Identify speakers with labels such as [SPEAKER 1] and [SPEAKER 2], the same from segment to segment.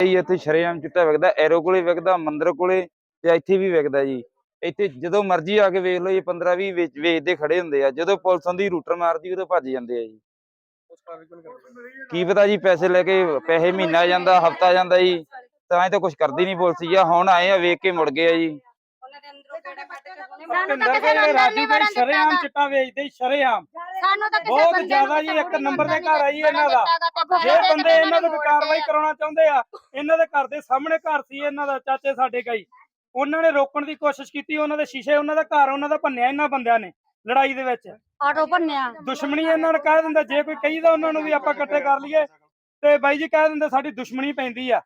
[SPEAKER 1] ਜੀ ਇੱਥੇ ਸ਼ਰੇਆਮ ਚਿੱਟਾ ਵਿਕਦਾ ਐਰੋ ਕੋਲੇ ਵਿਕਦਾ ਮੰਦਰ ਕੋਲੇ ਤੇ ਇੱਥੇ ਵੀ ਵਿਕਦਾ ਜੀ। ਇੱਥੇ ਜਦੋਂ ਮਰਜ਼ੀ ਆ ਕੇ ਵੇਖ ਲਓ ਜੀ 15 20 ਵੇਚ ਵੇਚਦੇ ਖੜੇ ਹੁੰਦੇ ਆ ਜਦੋਂ ਪੁਲਿਸ ਆਉਂਦੀ ਰੂਟਰ ਮਾਰਦੀ ਉਦੋਂ ਭੱਜ ਜਾਂਦੇ ਆ ਜੀ। ਕੀ ਪਤਾ ਜੀ ਪੈਸੇ ਲੈ ਕੇ ਪੈਸੇ ਮਹੀਨਾ ਜਾਂਦਾ ਹਫਤਾ ਜਾਂਦਾ ਜੀ ਤਾਂ ਇਹ ਤਾਂ ਕੁਝ ਕਰਦੀ ਨਹੀਂ ਪੁਲਿਸ ਜੀ ਹੁਣ ਆਏ ਆ ਵੇਖ ਕੇ ਮੁੜ ਗਏ ਆ ਜੀ।
[SPEAKER 2] ਭਿੰਦਰ ਕੇ ਰਾਜੂ ਦੇ ਸ਼ਰੇਆਮ ਚਿੱਟਾ ਵੇਚਦੇ ਸ਼ਰੇਆਮ।
[SPEAKER 3] ਸਾਨੂੰ ਤਾਂ ਕਿਸੇ
[SPEAKER 2] ਬਹੁਤ
[SPEAKER 3] ਬੰਦੇ
[SPEAKER 2] ਜ਼ਿਆਦਾ
[SPEAKER 3] ਨੂੰ
[SPEAKER 2] ਜੀ, ਇੱਕ ਨੰਬਰ ਦੇ ਘਰ ਆ ਜੀ ਇਹਨਾਂ ਦਾ।
[SPEAKER 3] ਨੂੰ
[SPEAKER 2] ਜੇ ਬੰਦੇ ਇਹਨਾਂ ਵੀ ਕਾਰਵਾਈ ਕਰਾਉਣਾ ਚਾਹੁੰਦੇ ਆ ਇਹਨਾਂ ਦੇ ਘਰ ਦੇ ਸਾਹਮਣੇ ਘਰ ਸੀ ਇਹਨਾਂ ਦਾ ਚਾਚੇ ਸਾਡੇ ਕਈ ਉਹਨਾਂ ਨੇ ਰੋਕਣ ਦੀ ਕੋਸ਼ਿਸ਼ ਕੀਤੀ ਉਹਨਾਂ ਦੇ ਸ਼ੀਸ਼ੇ ਉਹਨਾਂ ਦਾ ਘਰ ਉਹਨਾਂ ਦਾ ਭੰਨਿਆ ਇਹਨਾਂ ਬੰਦਿਆਂ ਨੇ ਲੜਾਈ ਦੇ ਵਿੱਚ।
[SPEAKER 3] ਆਟੋ ਭੰਨਿਆ।
[SPEAKER 2] ਦੁਸ਼ਮਣੀ ਇਹਨਾਂ ਨੂੰ ਕਹਿ ਦਿੰਦਾ ਜੇ ਕੋਈ ਕਹੀਦਾ ਉਹਨਾਂ ਨੂੰ ਵੀ ਆਪਾਂ ਇਕੱਠੇ ਕਰ ਲਈਏ। ਤੇ ਬਾਈ ਜੀ ਕਹਿ ਦਿੰਦੇ ਸਾਡੀ ਦੁਸ਼ਮਣੀ ਪੈਂਦੀ ਆ।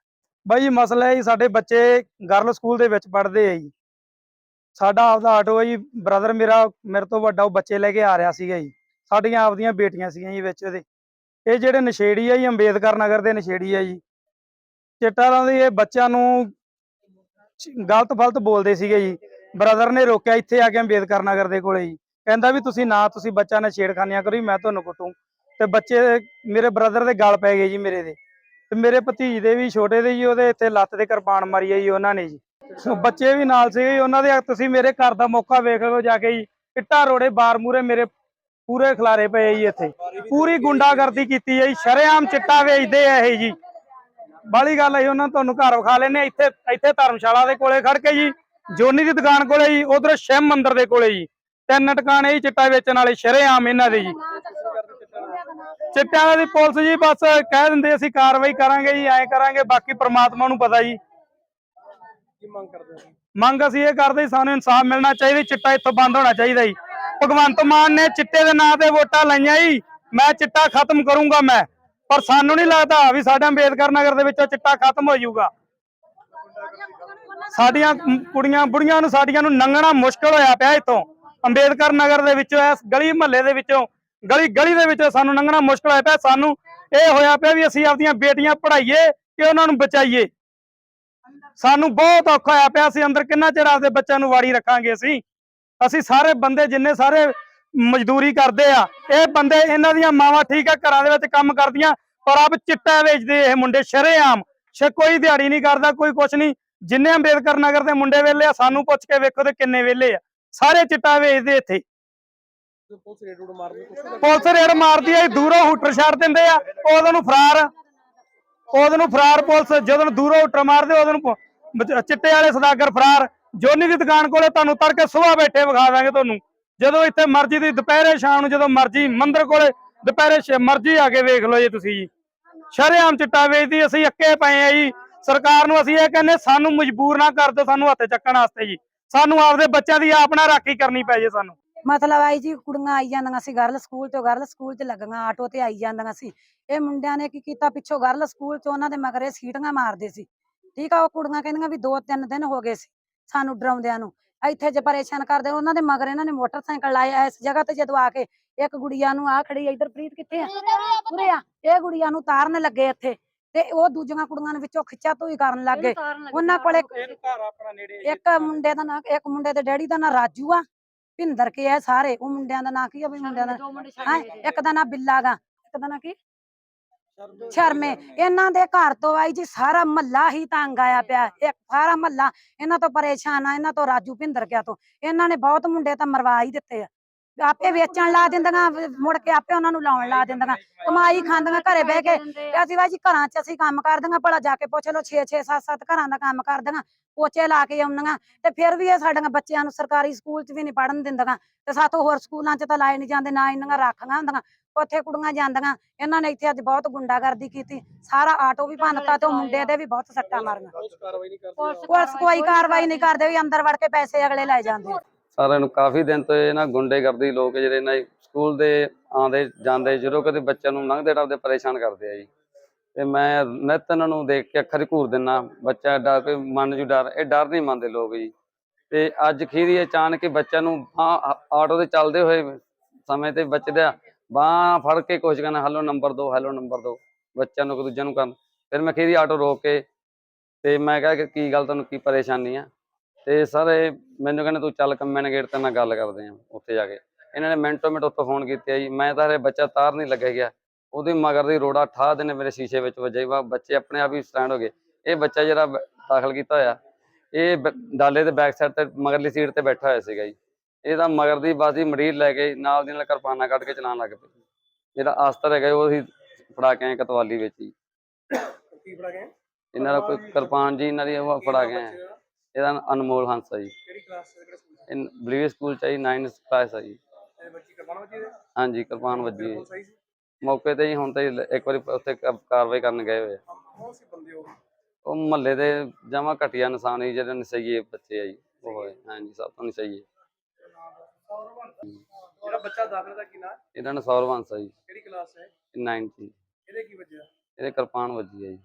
[SPEAKER 2] ਬਾਈ ਜੀ ਮਸਲਾ ਹੈ ਜੀ ਸਾਡੇ ਬੱਚੇ ਗਰਲ ਸਕੂਲ ਦੇ ਵਿੱਚ ਪੜ੍ਹਦੇ ਆ ਜੀ। ਸਾਡਾ ਆਪਦਾ ਆਟੋ ਹੈ ਜੀ ਬ੍ਰਦਰ ਮੇਰਾ ਮੇਰੇ ਤੋਂ ਵੱਡਾ ਉਹ ਬੱਚੇ ਲੈ ਕੇ ਆ ਰਿਹਾ ਸੀਗਾ ਜੀ। ਸਾਡੀਆਂ ਆਪਦੀਆਂ ਬੇਟੀਆਂ ਸੀਗੀਆਂ ਜੀ ਵਿੱਚ ਉਹਦੇ ਇਹ ਜਿਹੜੇ ਨਸ਼ੇੜੀ ਆ ਜੀ, ਅੰਬੇਦਕਰ ਨਗਰ ਦੇ ਨਸ਼ੇੜੀ ਆ ਜੀ। ਚਿੱਟਾ ਲਾਉਂਦੇ ਇਹ ਬੱਚਿਆਂ ਨੂੰ ਗਲਤ ਫਲਤ ਬੋਲਦੇ ਸੀਗੇ ਜੀ। ਬ੍ਰਦਰ ਨੇ ਰੋਕਿਆ ਇੱਥੇ ਆ ਕੇ ਅੰਬੇਦਕਰ ਨਗਰ ਦੇ ਕੋਲੇ ਜੀ। ਕਹਿੰਦਾ ਵੀ ਤੁਸੀਂ ਨਾ ਤੁਸੀਂ ਬੱਚਾ ਨਾਲ ਛੇੜਖਾਨੀਆਂ ਕਰੋ ਜੀ, ਮੈਂ ਤੁਹਾਨੂੰ ਕੁੱਟੂ। ਤੇ ਬੱਚੇ ਮੇਰੇ ਬ੍ਰਦਰ ਦੇ ਗਲ ਪੈ ਗਏ ਜੀ ਮੇਰੇ ਦੇ। ਤੇ ਮੇਰੇ ਭਤੀਜ ਦੇ ਵੀ, ਛੋਟੇ ਦੇ ਜੀ, ਉਹਦੇ ਇੱਥੇ ਲੱਤ ਤੇ ਕਿਰਪਾਨ ਮਾਰੀ ਆ ਜੀ ਉਹਨਾਂ ਨੇ ਜੀ। ਬੱਚੇ ਵੀ ਨਾਲ ਸੀਗੇ ਉਹਨਾਂ ਦੇ ਤੁਸੀਂ ਮੇਰੇ ਘਰ ਦਾ ਮੌਕਾ ਵੇਖ ਲਓ ਜਾ ਕੇ ਜੀ। ਇੱਟਾਂ ਰੋੜੇ ਬਾਰ ਮੂਰੇ ਮੇਰੇ ਪੂਰੇ ਖਲਾਰੇ ਪਏ ਜੀ ਇੱਥੇ। ਪੂਰੀ ਗੁੰਡਾਗਰਦੀ ਕੀਤੀ ਹੈ ਜੀ ਸ਼ਰੇਆਮ ਚਿੱਟਾ ਵੇਚਦੇ ਆ ਇਹ ਜੀ। ਬਾਲੀ ਗੱਲ ਹੈ ਉਹਨਾਂ ਤੁਹਾਨੂੰ ਘਰ ਵਿਖਾ ਲੈਨੇ ਇੱਥੇ ਇੱਥੇ ਧਰਮਸ਼ਾਲਾ ਦੇ ਕੋਲੇ ਖੜ ਕੇ ਜੀ ਜੋਨੀ ਦੀ ਦੁਕਾਨ ਕੋਲੇ ਜੀ ਉਧਰ ਸ਼ਿਵ ਮੰਦਿਰ ਦੇ ਕੋਲੇ ਜੀ। ਤਿੰਨ ਟਿਕਾਣੇ ਜੀ ਚਿੱਟਾ ਵੇਚਣ ਵਾਲੇ ਸ਼ਰੇਆਮ ਇਹਨਾਂ ਦੇ ਜੀ। ਚਿੱਟਿਆਂ ਦੀ ਪੁਲਿਸ ਜੀ ਬਸ ਕਹਿ ਦਿੰਦੇ ਅਸੀਂ ਕਾਰਵਾਈ ਕਰਾਂਗੇ ਜੀ ਐਂ ਕਰਾਂਗੇ ਬਾਕੀ ਪ੍ਰਮਾਤਮਾ ਨੂੰ ਪਤਾ ਜੀ। ਮੰਗ ਅਸੀਂ ਇਹ ਕਰਦੇ ਸਾਨੂੰ ਇਨਸਾਫ ਮਿਲਣਾ ਚਾਹੀਦਾ ਚਿੱਟਾ ਇੱਥੋਂ ਬੰਦ ਹੋਣਾ ਚਾਹੀਦਾ ਜੀ। ਭਗਵੰਤ ਮਾਨ ਨੇ ਚਿੱਟੇ ਦੇ ਨਾਂ ਤੇ ਵੋਟਾਂ ਲਾਈਆਂ ਜੀ। ਮੈਂ ਚਿੱਟਾ ਖਤਮ ਕਰੂੰਗਾ ਮੈਂ। ਪਰ ਸਾਨੂੰ ਨਹੀਂ ਲੱਗਦਾ ਵੀ ਸਾਡਾ ਅੰਬੇਦਕਰ ਨਗਰ ਦੇ ਵਿੱਚੋਂ ਚਿੱਟਾ ਖਤਮ ਹੋ ਜਾਊਗਾ। ਸਾਡੀਆਂ ਕੁੜੀਆਂ, ਬੁੜੀਆਂ ਨੂੰ, ਸਾਡੀਆਂ ਨੂੰ ਲੰਘਣਾ ਮੁਸ਼ਕਲ ਹੋਇਆ ਪਿਆ ਇੱਥੋਂ। ਅੰਬੇਦਕਰ ਨਗਰ ਦੇ ਵਿੱਚੋਂ, ਇਸ ਗਲੀ ਮਹੱਲੇ ਦੇ ਵਿੱਚੋਂ, ਗਲੀ ਗਲੀ ਦੇ ਵਿੱਚੋਂ ਸਾਨੂੰ ਲੰਘਣਾ ਮੁਸ਼ਕਲ ਹੋਇਆ ਪਿਆ। ਸਾਨੂੰ ਇਹ ਹੋਇਆ ਪਿਆ ਵੀ ਅਸੀਂ ਆਪਦੀਆਂ ਬੇਟੀਆਂ ਪੜ੍ਹਾਈਏ ਕਿ ਉਹਨਾਂ ਨੂੰ ਬਚਾਈਏ। ਸਾਨੂੰ ਬਹੁਤ ਔਖਾ ਹੋਇਆ ਪਿਆ। ਅਸੀਂ ਅੰਦਰ ਕਿੰਨਾ ਚਿਰ ਆਪਦੇ ਬੱਚਿਆਂ ਨੂੰ ਵਾੜੀ ਰੱਖਾਂਗੇ ਅਸੀਂ? ਅਸੀਂ ਸਾਰੇ ਬੰਦੇ ਜਿੰਨੇ ਸਾਰੇ ਮਜ਼ਦੂਰੀ ਕਰਦੇ ਆ ਇਹ ਬੰਦੇ ਇਹਨਾਂ ਦੀਆਂ ਮਾਵਾਂ ਠੀਕ ਆ ਘਰਾਂ ਦੇ ਵਿੱਚ ਕੰਮ ਕਰਦੀਆਂ ਪਰ ਅਬ ਚਿੱਟਾ ਵੇਚਦੇ ਇਹ ਮੁੰਡੇ ਸ਼ਰੇਆਮ। ਸ਼ ਕੋਈ ਦਿਹਾੜੀ ਨਹੀਂ ਕਰਦਾ ਕੋਈ ਕੁਛ ਨਹੀਂ। ਜਿੰਨੇ ਅੰਬੇਦਕਰ ਨਗਰ ਦੇ ਮੁੰਡੇ ਵੇਲੇ ਆ ਸਾਨੂੰ ਪੁੱਛ ਕੇ ਵੇਖੋ ਤੇ ਕਿੰਨੇ ਵੇਲੇ ਆ। ਸਾਰੇ ਚਿੱਟਾ ਵੇਚਦੇ ਇੱਥੇ। ਪੁਲਿਸ ਰੇਡ ਮਾਰਦੀ ਆ ਦੂਰੋਂ ਹੂਟਰ ਛੱਡ ਦਿੰਦੇ ਆ ਉਦੋਂ ਨੂੰ ਫਰਾਰ। ਉਦੋਂ ਨੂੰ ਫਰਾਰ ਪੁਲਿਸ ਜਦੋਂ ਦੂਰੋਂ ਹੂਟਰ ਮਾਰਦੇ ਉਦੋਂ ਨੂੰ ਚਿੱਟੇ ਵਾਲੇ ਸਦਾਗਰ ਫਰਾਰ। ਜੋਨੀ ਦੀ ਦੁਕਾਨ ਕੋਲੇ ਤੁਹਾਨੂੰ ਤੜਕੇ ਸਵੇਰ ਬੈਠੇ ਵਿਖਾ ਦਾਂਗੇ ਤੁਹਾਨੂੰ। ਜਦੋਂ ਇੱਥੇ ਮਰਜ਼ੀ ਦੀ ਦੁਪਹਿਰੇ ਸ਼ਾਮ ਨੂੰ ਜਦੋਂ ਮਰਜ਼ੀ ਮੰਦਰ ਕੋਲੇ ਦੁਪਹਿਰੇ ਮਰਜ਼ੀ ਆ ਕੇ ਵੇਖ ਲਓ ਜੀ ਤੁਸੀਂ ਜੀ। ਸ਼ਰੇਆਮ ਚਿੱਟਾ ਵੇਚਦੀ, ਅਸੀਂ ਅੱਕੇ ਪਏ ਆ ਜੀ। ਸਰਕਾਰ ਨੂੰ ਅਸੀਂ ਇਹ ਕਹਿੰਦੇ, ਸਾਨੂੰ ਮਜਬੂਰ ਨਾ ਕਰ ਦਿਓ, ਸਾਨੂੰ ਹੱਥ ਚੱਕਣ ਵਾਸਤੇ ਜੀ। ਸਾਨੂੰ ਆਪਦੇ ਬੱਚਿਆਂ ਦੀ ਆਪਣਾ ਰਾਖੀ ਕਰਨੀ ਪੈ ਜੇ ਸਾਨੂੰ।
[SPEAKER 4] ਮਤਲਬ ਆਈ ਜੀ, ਕੁੜੀਆਂ ਆਈ ਜਾਂਦੀਆਂ ਸੀ ਗਰਲ ਸਕੂਲ ਤੋਂ ਗਰਲ ਸਕੂਲ 'ਚ ਲੱਗੀਆਂ, ਆਟੋ ਤੇ ਆਈ ਜਾਂਦੀਆਂ ਸੀ। ਇਹ ਮੁੰਡਿਆਂ ਨੇ ਕੀ ਕੀਤਾ, ਪਿੱਛੋਂ ਗਰਲ ਸਕੂਲ 'ਚ ਉਹਨਾਂ ਦੇ ਮਗਰੇ ਸੀਟੀਆਂ ਮਾਰਦੇ ਸੀ। ਠੀਕ ਆ, ਉਹ ਕੁੜੀਆਂ ਕਹਿੰਦੀਆਂ ਵੀ ਦੋ ਤਿੰਨ ਦਿਨ ਹੋ ਗਏ ਸੀ। ਸਾਨੂੰ ਡਰਾਉਂਦਿਆਂ ਨੂੰ। ਇੱਥੇ ਜੇ ਪਰੇਸ਼ਾਨ ਕਰਦੇ ਉਹਨਾਂ ਦੇ ਮਗਰ ਇਹਨਾਂ ਨੇ ਮੋਟਰਸਾਈਕਲ ਲਾਇਆ ਇਸ ਜਗ੍ਹਾ ਤੇ ਜਦੋਂ ਆ ਕੇ ਇੱਕ ਗੁੜੀਆ ਨੂੰ ਆ ਖੜੀ ਇੱਧਰ ਪ੍ਰੀਤ ਕਿੱਥੇ ਆ? ਉਰੇ ਆ। ਇਹ ਗੁੜੀਆ ਨੂੰ ਤਾਰਨ ਲੱਗੇ ਇੱਥੇ ਤੇ ਉਹ ਦੂਜੀਆਂ ਕੁੜੀਆਂ ਨੇ ਵਿੱਚੋਂ ਖਿੱਚਾ ਤੋਈ ਕਰਨ ਲੱਗ ਗਏ। ਉਹਨਾਂ ਕੋਲੇ ਇੱਕ ਮੁੰਡੇ ਦਾ ਨਾਂ ਇੱਕ ਮੁੰਡੇ ਦੇ ਡੈਡੀ ਦਾ ਨਾਂ ਰਾਜੂ ਆ। ਭਿੰਦਰ ਕੇ ਆ ਸਾਰੇ। ਉਹ ਮੁੰਡਿਆਂ ਦਾ ਨਾਂ ਕੀ ਆ ਵੀ ਮੁੰਡਿਆਂ ਦਾ ਹੈਂ? ਇੱਕ ਦਾ ਨਾਂ ਬਿੱਲਾ ਗਾ। ਇੱਕ ਦਾ ਨਾਂ ਕੀ? ਸ਼ਰਮੇ ਇਹਨਾਂ ਦੇ ਘਰ ਤੋਂ ਆਈ ਜੀ ਸਾਰਾ ਮਹੱਲਾ ਹੀ ਤੰਗ ਆਇਆ ਪਿਆ। ਇੱਕ ਸਾਰਾ ਮਹੱਲਾ ਇਹਨਾਂ ਤੋਂ ਪਰੇਸ਼ਾਨ ਆ ਇਹਨਾਂ ਤੋਂ ਰਾਜੂ ਭਿੰਦਰ ਕਿਆ ਤੋਂ। ਇਹਨਾਂ ਨੇ ਬਹੁਤ ਮੁੰਡੇ ਤਾਂ ਮਰਵਾ ਹੀ ਦਿੱਤੇ ਆ। ਆਪੇ ਵੇਚਣ ਲਾ ਦਿੰਦੀਆਂ ਮੁੜ ਕੇ ਆਪੇ ਉਹਨਾਂ ਨੂੰ ਲਾਉਣ ਲਾ ਦਿੰਦੀਆਂ। ਕਮਾਈ ਖਾਂਦੀਆਂ ਘਰੇ ਬਹਿ ਕੇ ਤੇ ਅਸੀਂ ਵਾ ਜੀ ਘਰਾਂ 'ਚ ਅਸੀਂ ਕੰਮ ਕਰਦੀਆਂ ਭਲਾ ਜਾ ਕੇ ਪੁੱਛ ਲਓ 6 6 7 7 ਘਰਾਂ ਦਾ ਕੰਮ ਕਰਦੀਆਂ ਪੋਚੇ ਲਾ ਕੇ ਆਉਂਦੀਆਂ ਤੇ ਫਿਰ ਵੀ ਇਹ ਸਾਡੀਆਂ ਬੱਚਿਆਂ ਨੂੰ ਸਰਕਾਰੀ ਸਕੂਲ 'ਚ ਵੀ ਨਹੀਂ ਪੜਨ ਦਿੰਦੀਆਂ ਤੇ ਸਾਥੋਂ ਹੋਰ ਸਕੂਲਾਂ 'ਚ ਤਾਂ ਲਾਏ ਨਹੀਂ ਜਾਂਦੇ ਨਾ ਇਹਨਾਂ ਰੱਖੀਆਂ ਹੁੰਦੀਆਂ। ਉੱਥੇ ਕੁੜੀਆਂ ਜਾਂਦੀਆਂ ਇਹਨਾਂ ਨੇ ਇੱਥੇ ਅੱਜ ਬਹੁਤ ਗੁੰਡਾਗਰਦੀ ਕੀਤੀ ਸਾਰਾ ਆਟੋ ਵੀ ਭੰਨਤਾ ਤੇ ਉਹ ਮੁੰਡੇ ਦੇ ਵੀ ਬਹੁਤ ਸੱਟਾਂ ਮਾਰੀਆਂ। ਪੁਲਿਸ ਕੋਈ ਕਾਰਵਾਈ ਨਹੀਂ ਕਰਦੇ। ਵੀ ਅੰਦਰ ਵੜ ਕੇ ਪੈਸੇ ਅਗਲੇ ਲੈ ਜਾਂਦੇ।
[SPEAKER 5] ਸਾਰਿਆਂ ਨੂੰ ਕਾਫੀ ਦਿਨ ਤੋਂ ਇਹ ਨਾ ਗੁੰਡੇਗਰਦੀ ਲੋਕ ਜਿਹੜੇ ਨਾ ਸਕੂਲ ਦੇ ਆਉਂਦੇ ਜਾਂਦੇ ਜਦੋਂ ਕਦੇ ਬੱਚਿਆਂ ਨੂੰ ਲੰਘਦੇ ਟੱਪਦੇ ਪਰੇਸ਼ਾਨ ਕਰਦੇ ਆ ਜੀ। ਤੇ ਮੈਂ ਨਿੱਤ ਇਹਨਾਂ ਨੂੰ ਦੇਖ ਕੇ ਅੱਖਰ ਘੂਰ ਦਿੰਨਾ ਬੱਚਾ ਡਰ ਕੋਈ ਮਨ ਜੂ ਡਰ ਇਹ ਡਰ ਨਹੀਂ ਮੰਨਦੇ ਲੋਕ ਜੀ। ਤੇ ਅੱਜ ਖੀਰੀ ਅਚਾਨਕ ਹੀ ਬੱਚਿਆਂ ਨੂੰ ਆਟੋ ਤੇ ਚੱਲਦੇ ਹੋਏ ਸਮੇਂ ਤੇ ਬੱਚੇ ਦਾ ਬਾਹ ਫੜ ਕੇ ਕੋਸ਼ਿਸ਼ ਕਰਨਾ ਹੈਲੋ, ਨੰਬਰ ਦੋ, ਹੈਲੋ, ਨੰਬਰ ਦੋ। ਬੱਚਿਆਂ ਨੂੰ, ਇੱਕ ਦੂਜੇ ਨੂੰ ਕਰਨ ਫਿਰ ਮੈਂ ਖੀਰੀ ਆਟੋ ਰੋਕ ਕੇ ਤੇ ਮੈਂ ਕਿਹਾ ਕਿ ਕੀ ਗੱਲ ਤੁਹਾਨੂੰ ਕੀ ਪਰੇਸ਼ਾਨੀ ਆ? ਤੇ ਸਰ, ਇਹ ਮੈਨੂੰ ਕਹਿੰਦੇ, ਤੂੰ ਚੱਲ ਕੰਮੈਨ ਗੇਟ ਤੇ ਮੈਂ ਗੱਲ ਕਰਦੇ ਆ, ਉੱਥੇ ਜਾ ਕੇ। ਇਹਨਾਂ ਨੇ ਮਿੰਟੋ ਮਿੰਟ ਉੱਥੋਂ ਫੋਨ ਕੀਤਾ ਜੀ। ਮੈਂ ਤਾਂ ਹਰੇ ਬੱਚਾ ਤਾਰ ਨਹੀਂ ਲੱਗਿਆ ਗਿਆ। ਉਹਦੇ ਮਗਰ ਦੀ ਰੋੜਾ ਠਾ ਦੇ ਨੇ ਮੇਰੇ ਸ਼ੀਸ਼ੇ ਵਿੱਚ ਵੱਜੇ। ਵਾ ਬੱਚੇ ਆਪਣੇ ਆਪ ਹੀ ਸਟੈਂਡ ਹੋ ਗਏ। ਇਹ ਬੱਚਾ ਜਿਹੜਾ ਬ- ਦਾਖਲ ਕੀਤਾ ਹੋਇਆ, ਇਹ ਬ- ਡਾਲੇ ਦੇ ਬੈਕ ਸਾਈਡ ਤੇ, ਮਗਰਲੀ ਸੀਟ ਤੇ ਬੈਠਾ ਹੋਇਆ ਸੀਗਾ ਜੀ। ਇਹਦਾ ਮਗਰ ਦੀ ਬਾਜ਼ੀ ਮਰੀਜ਼ ਲੈ ਕੇ ਨਾਲ ਦੀ ਨਾਲ ਕਿਰਪਾਨਾਂ ਕੱਢ ਕੇ ਚਲਾਉਣ ਲੱਗ ਪਏ। ਜਿਹੜਾ ਆਸਤਰ ਹੈਗਾ ਜੀ, ਉਹ ਅਸੀਂ ਫੜਾ ਕੇ ਆਏ ਕਤਵਾਲੀ ਵਿੱਚ ਹੀ
[SPEAKER 3] ਕੀ ਫੜਾ ਗਏ
[SPEAKER 5] ਇਹਨਾਂ ਦਾ ਕੋਈ ਕਿਰਪਾਨ ਜੀ ਇਹਨਾਂ ਦੀ ਉਹ ਫੜਾ ਆਏ। ਇਹਦਾ ਨਾਂ ਅਨਮੋਲ ਹੰਸ ਆ ਜੀ।
[SPEAKER 3] ਕਿਹੜੀ ਕਲਾਸ ਕਿਹੜੇ ਸਕੂਲ
[SPEAKER 5] ਇਹ ਬਲੀਵ ਸਕੂਲ ਚ ਆ ਜੀ 9 ਕਲਾਸ ਆ ਜੀ।
[SPEAKER 3] ਬੱਚੀ ਵਜੇ ਦੇ
[SPEAKER 5] ਹਾਂਜੀ ਕਿਰਪਾਨ ਵੱਜੀ ਹੈ ਜੀ। ਮੌਕੇ ਤੇ ਹੀ ਹੁਣ ਤੇ ਇੱਕ ਵਾਰੀ ਉੱਥੇ ਕਾਰਵਾਈ ਕਰਨ ਗਏ ਹੋਏ ਆ।
[SPEAKER 3] ਕੌਣ ਸੀ ਬੰਦੇ ਉਹ?
[SPEAKER 5] ਉਹ ਮਹੱਲੇ ਦੇ ਜਮਾ ਘਟੀਆ ਇਨਸਾਨ ਹੀ ਜਿਹੜੇ ਨਸ਼ਈਏ ਬੱਚੇ ਆ ਜੀ। ਉਹ ਹਾਂਜੀ ਸਭ ਤੋਂ ਨਸ਼ਈਏ।
[SPEAKER 3] ਜਿਹੜਾ ਬੱਚਾ ਦਾਖਲ ਦਾ ਕੀ ਨਾਂ
[SPEAKER 5] ਇਹਨਾਂ ਨੇ ਸੌਰਵੰਸ ਆ ਜੀ।
[SPEAKER 3] ਕਿਹੜੀ ਕਲਾਸ ਹੈ?
[SPEAKER 5] 9 ਚ ਜੀ।
[SPEAKER 3] ਇਹਦੇ ਕੀ ਵਜ੍ਹਾ
[SPEAKER 5] ਇਹਦੇ ਕਿਰਪਾਨ ਵੱਜੀ ਆ ਜੀ।